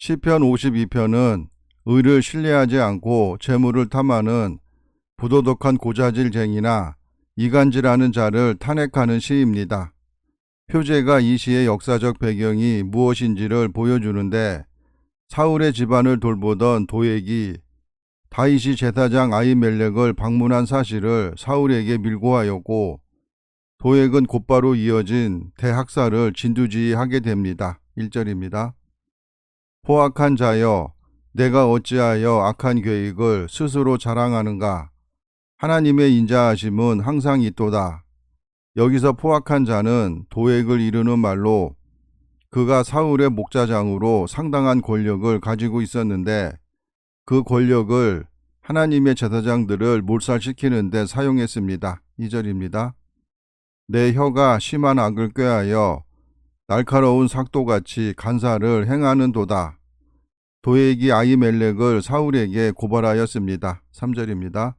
시편 52편은 의를 신뢰하지 않고 재물을 탐하는 부도덕한 고자질쟁이나 이간질하는 자를 탄핵하는 시입니다. 표제가 이 시의 역사적 배경이 무엇인지를 보여주는데 사울의 집안을 돌보던 도액이 다윗이 제사장 아이멜렉을 방문한 사실을 사울에게 밀고하였고 도액은 곧바로 이어진 대학살을 진두지휘하게 됩니다. 1절입니다. 포악한 자여 내가 어찌하여 악한 계획을 스스로 자랑하는가 하나님의 인자하심은 항상 있도다. 여기서 포악한 자는 도액을 이르는 말로 그가 사울의 목자장으로 상당한 권력을 가지고 있었는데 그 권력을 하나님의 제사장들을 몰살시키는 데 사용했습니다. 2절입니다. 내 혀가 심한 악을 꾀하여 날카로운 삭도같이 간사를 행하는 도다. 도액이 아이멜렉을 사울에게 고발하였습니다. 3절입니다.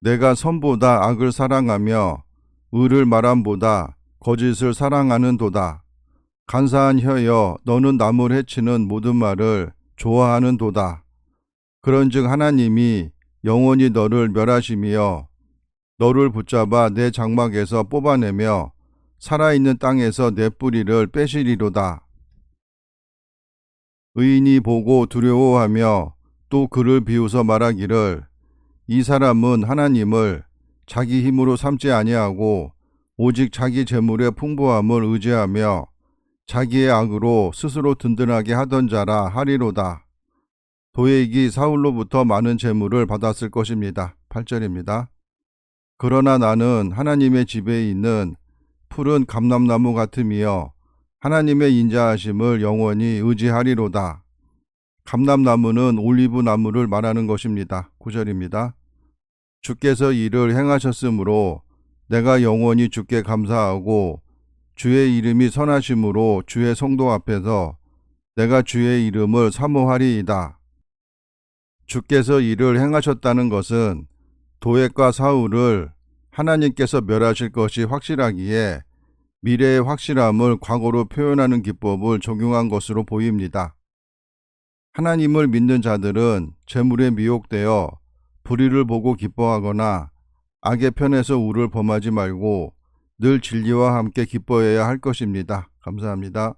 내가 선보다 악을 사랑하며 의를 말함보다 거짓을 사랑하는 도다. 간사한 혀여 너는 남을 해치는 모든 말을 좋아하는 도다. 그런즉 하나님이 영원히 너를 멸하시며 너를 붙잡아 내 장막에서 뽑아내며 살아있는 땅에서 내 뿌리를 빼시리로다. 의인이 보고 두려워하며 또 그를 비웃어 말하기를 이 사람은 하나님을 자기 힘으로 삼지 아니하고 오직 자기 재물의 풍부함을 의지하며 자기의 악으로 스스로 든든하게 하던 자라 하리로다. 도액이 사울로부터 많은 재물을 받았을 것입니다. 8절입니다. 그러나 나는 하나님의 집에 있는 푸른 감람나무 같음이여 하나님의 인자하심을 영원히 의지하리로다. 감람나무는 올리브 나무를 말하는 것입니다. 9절입니다. 주께서 이를 행하셨으므로 내가 영원히 주께 감사하고 주의 이름이 선하심으로 주의 성도 앞에서 내가 주의 이름을 사모하리이다. 주께서 이를 행하셨다는 것은 도액과 사울을 하나님께서 멸하실 것이 확실하기에 미래의 확실함을 과거로 표현하는 기법을 적용한 것으로 보입니다. 하나님을 믿는 자들은 재물에 미혹되어 불의를 보고 기뻐하거나 악의 편에서 우를 범하지 말고 늘 진리와 함께 기뻐해야 할 것입니다. 감사합니다.